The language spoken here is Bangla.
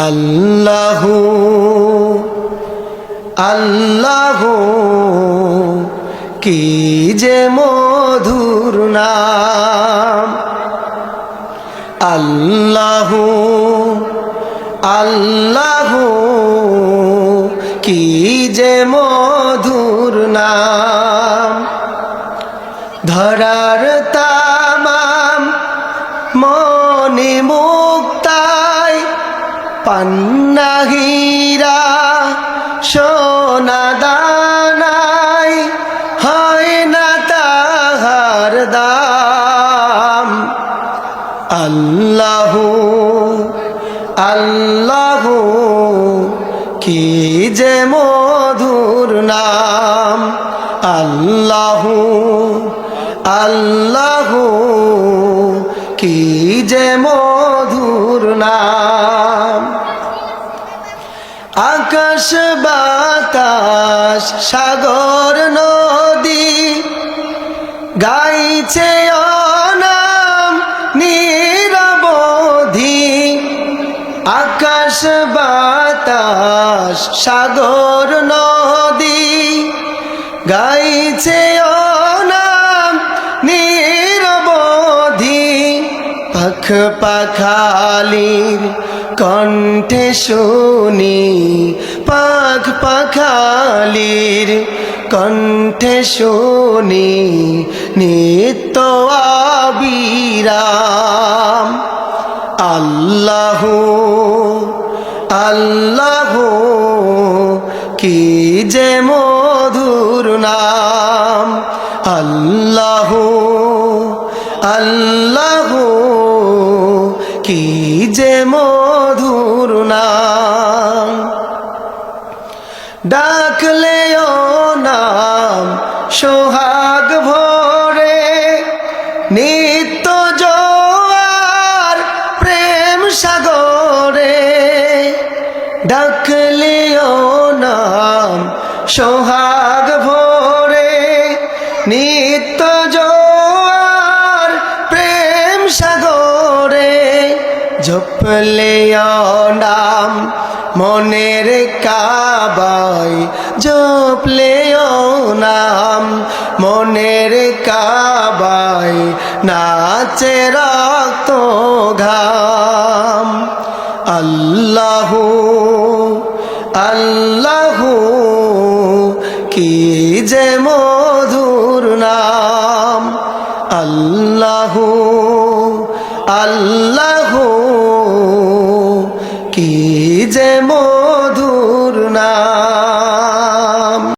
আল্লাহু আল্লাহু, কি যে মধুর নাম? আল্লাহু আল্লাহু, কি যে মধুর নাম? ধরার তামাম মনে মুক্তায় পান্নাহীরা সোনা দানাই হয় না তাহার দাম। আল্লাহু আল্লাহু, কি যে মধুর নাম। আল্লাহু আল্লাহু, কি যে মধুর বাতাস সাগর নদী গাইছে অনাম নিরবধি। আকাশ, বাতাস, সাগর, নদী গাইছে অনাম নিরবধি। পাখ পাখালির কণ্ঠে শুনি পাখ পাখালির কণ্ঠে শুনি নিত্য আবিরাম। আল্লাহু আল্লাহু, কি যে মধুর নাম। আল্লাহু আল্লাহু, কি যে মধুর নাম। ডাকলেও নাম সোহাগ ভরে নিত্য জোয়ার প্রেম সাগরে। ডাকলেও নাম সোহাগ জপলে নাম মনের কাবাই জপলে নাম মনের কাবাই নাচে রক্ত ঘাম আল্লাহু আল্লাহু, কি যে মধুর নাম। আল্লাহু আল্লাহু কি যে মধুর নাম।